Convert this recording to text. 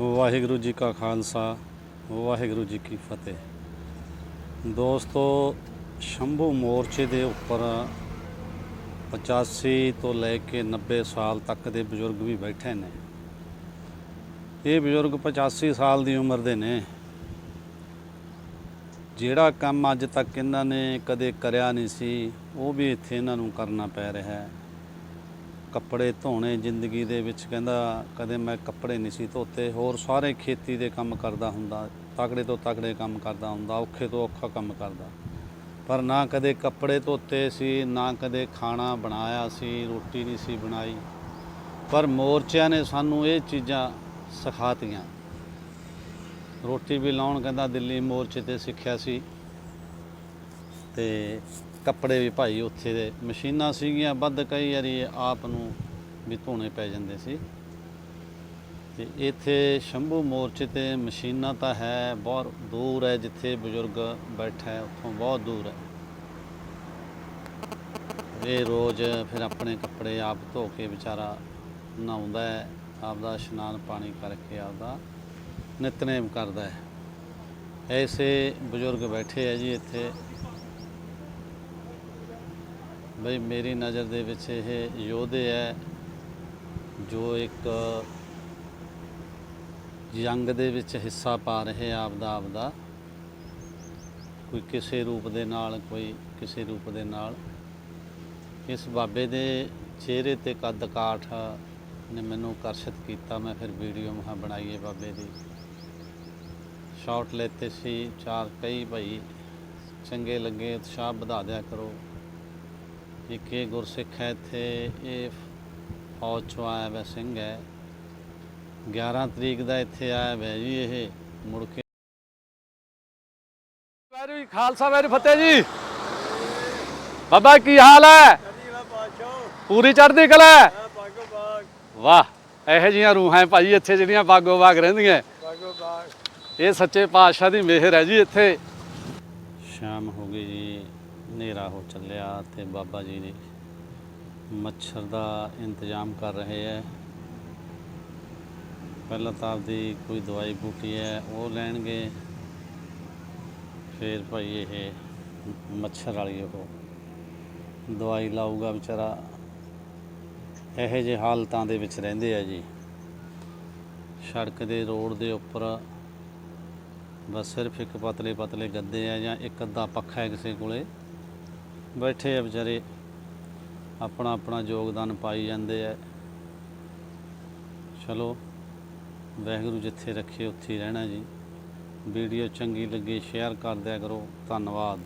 ਵਾਹਿਗੁਰੂ ਜੀ ਕਾ ਖਾਲਸਾ, ਵਾਹਿਗੁਰੂ ਜੀ ਕੀ ਫਤਿਹ। ਦੋਸਤੋ, ਸ਼ੰਭੂ ਮੋਰਚੇ ਦੇ ਉੱਪਰ 85 ਤੋਂ ਲੈ ਕੇ 90 ਸਾਲ ਤੱਕ ਦੇ ਬਜ਼ੁਰਗ ਵੀ ਬੈਠੇ ਨੇ। ਇਹ ਬਜ਼ੁਰਗ 85 ਸਾਲ ਦੀ ਉਮਰ ਦੇ ਨੇ। ਜਿਹੜਾ ਕੰਮ ਅੱਜ ਤੱਕ ਇਹਨਾਂ ਨੇ ਕਦੇ ਕਰਿਆ ਨਹੀਂ ਸੀ, ਉਹ ਵੀ ਇੱਥੇ ਇਹਨਾਂ ਨੂੰ ਕਰਨਾ ਪੈ ਰਿਹਾ ਹੈ। ਕੱਪੜੇ ਧੋਣੇ ਜ਼ਿੰਦਗੀ ਦੇ ਵਿੱਚ ਕਹਿੰਦਾ ਕਦੇ ਮੈਂ ਕੱਪੜੇ ਨਹੀਂ ਸੀ ਧੋਤੇ, ਹੋਰ ਸਾਰੇ ਖੇਤੀ ਦੇ ਕੰਮ ਕਰਦਾ ਹੁੰਦਾ, ਤਕੜੇ ਤੋਂ ਤਕੜੇ ਕੰਮ ਕਰਦਾ ਹੁੰਦਾ, ਔਖੇ ਤੋਂ ਔਖਾ ਕੰਮ ਕਰਦਾ। ਪਰ ਨਾ ਕਦੇ ਕੱਪੜੇ ਧੋਤੇ ਸੀ, ਨਾ ਕਦੇ ਖਾਣਾ ਬਣਾਇਆ ਸੀ, ਰੋਟੀ ਨਹੀਂ ਸੀ ਬਣਾਈ। ਪਰ ਮੋਰਚਿਆਂ ਨੇ ਸਾਨੂੰ ਇਹ ਚੀਜ਼ਾਂ ਸਿਖਾਤੀਆਂ। ਰੋਟੀ ਵੀ ਲਾਉਣ ਕਹਿੰਦਾ ਦਿੱਲੀ ਮੋਰਚੇ ਤੇ ਸਿੱਖਿਆ ਸੀ। ਤੇ ਕੱਪੜੇ ਵੀ ਭਾਈ ਉੱਥੇ ਦੇ ਮਸ਼ੀਨਾਂ ਸੀਗੀਆਂ, ਵੱਧ ਕਈ ਵਾਰੀ ਆਪ ਨੂੰ ਵੀ ਧੋਣੇ ਪੈ ਜਾਂਦੇ ਸੀ। ਤੇ ਇੱਥੇ ਸ਼ੰਭੂ ਮੋਰਚੇ ਤੇ ਮਸ਼ੀਨਾਂ ਤਾਂ ਹੈ, ਬਹੁਤ ਦੂਰ ਹੈ, ਜਿੱਥੇ ਬਜ਼ੁਰਗ ਬੈਠਾ ਹੈ, ਉੱਥੋਂ ਬਹੁਤ ਦੂਰ ਹੈ। ਇਹ ਰੋਜ਼ ਫਿਰ ਆਪਣੇ ਕੱਪੜੇ ਆਪ ਧੋ ਕੇ ਵਿਚਾਰਾ ਨਹਾਉਂਦਾ ਹੈ, ਆਪਦਾ ਇਸ਼ਨਾਨ ਪਾਣੀ ਕਰਕੇ ਆਪਦਾ ਨਿਤਨੇਮ ਕਰਦਾ ਹੈ। ਐਸੇ ਬਜ਼ੁਰਗ ਬੈਠੇ ਹੈ ਜੀ ਇੱਥੇ। ਬਈ ਮੇਰੀ ਨਜ਼ਰ ਦੇ ਵਿੱਚ ਇਹ ਯੋਧੇ ਹੈ, ਜੋ ਇੱਕ ਜੰਗ ਦੇ ਵਿੱਚ ਹਿੱਸਾ ਪਾ ਰਹੇ ਆ ਆਪਦਾ ਆਪਦਾ। ਕੋਈ ਕਿਸੇ ਰੂਪ ਦੇ ਨਾਲ, ਕੋਈ ਕਿਸੇ ਰੂਪ ਦੇ ਨਾਲ। ਇਸ ਬਾਬੇ ਦੇ ਚਿਹਰੇ ਤੇ ਕੱਦ ਕਾਠ ਨੇ ਮੈਨੂੰ ਆਕਰਸ਼ਿਤ ਕੀਤਾ। ਮੈਂ ਫਿਰ ਵੀਡੀਓ ਮਹਾ ਬਣਾਈਏ ਬਾਬੇ ਦੀ। ਸ਼ਾਟ ਲੈਤੇ ਸੀ, ਚਾਰ ਕਈ ਭਾਈ। ਚੰਗੇ ਲੱਗੇ, ਉਤਸ਼ਾਹ ਵਧਾ ਦਿਆ ਕਰੋ। ਇੱਕ ਇਹ ਗੁਰਸਿੱਖ ਹੈ ਇੱਥੇ ਇਹ ਫੌਜ ਚੋਂ ਆਇਆ ਵੈ ਸਿੰਘ ਹੈ। 11 ਤਰੀਕ ਦਾ ਇੱਥੇ ਆਇਆ ਵੈ ਜੀ ਇਹ ਮੁੜ ਕੇ। ਜੀ ਖਾਲਸਾ ਵਾਹਿਗੁਰੂ ਫਤਿਹ ਜੀ। ਬਾਬਾ ਕੀ ਹਾਲ ਹੈ? ਪੂਰੀ ਚੜ੍ਹਦੀ ਕਲਾ ਹੈ? ਵਾਹ ਇਹੋ ਜੀਆਂ ਰੂਹਾਂ ਹੈ ਭਾਜੀ ਇੱਥੇ ਜਿਹੜੀਆਂ ਬਾਗੋ ਬਾਗ ਰਹਿੰਦੀਆਂ ਇਹ ਸੱਚੇ ਪਾਤਸ਼ਾਹ ਦੀ ਮਿਹਰ ਹੈ ਜੀ ਇੱਥੇ। ਸ਼ਾਮ ਹੋ ਗਈ ਜੀ। ਹਨੇਰਾ ਹੋ ਚੱਲਿਆ ਤੇ ਬਾਬਾ ਜੀ ਨੇ ਮੱਛਰ ਦਾ ਇੰਤਜ਼ਾਮ ਕਰ ਰਹੇ ਹੈ ਪਹਿਲਾਂ ਤਾਂ ਆਪਦੀ ਕੋਈ ਦਵਾਈ ਬੂਟੀ ਹੈ ਉਹ ਲੈਣਗੇ। ਫਿਰ ਭਾਈ ਇਹ ਮੱਛਰ ਵਾਲੀ ਉਹ ਦਵਾਈ ਲਾਊਗਾ ਵਿਚਾਰਾ। ਇਹੋ ਜਿਹੇ ਹਾਲਤਾਂ ਦੇ ਵਿੱਚ ਰਹਿੰਦੇ ਆ ਜੀ। ਸੜਕ ਦੇ ਰੋਡ ਦੇ ਉੱਪਰ ਬਸ ਸਿਰਫ ਇੱਕ ਪਤਲੇ ਪਤਲੇ ਗੱਦੇ ਆ ਜਾਂ ਇੱਕ ਅੱਧਾ ਪੱਖਾ ਹੈ ਕਿਸੇ ਕੋਲੇ। ਬੈਠੇ ਆ ਵਿਚਾਰੇ। ਆਪਣਾ ਆਪਣਾ ਯੋਗਦਾਨ ਪਾਈ ਜਾਂਦੇ ਆ। ਚਲੋ, ਵਾਹਿਗੁਰੂ ਜਿੱਥੇ ਰੱਖੇ ਉੱਥੇ ਹੀ ਰਹਿਣਾ ਜੀ। ਵੀਡੀਓ ਚੰਗੀ ਲੱਗੇ, ਸ਼ੇਅਰ ਕਰ ਦਿਆ ਕਰੋ। ਧੰਨਵਾਦ।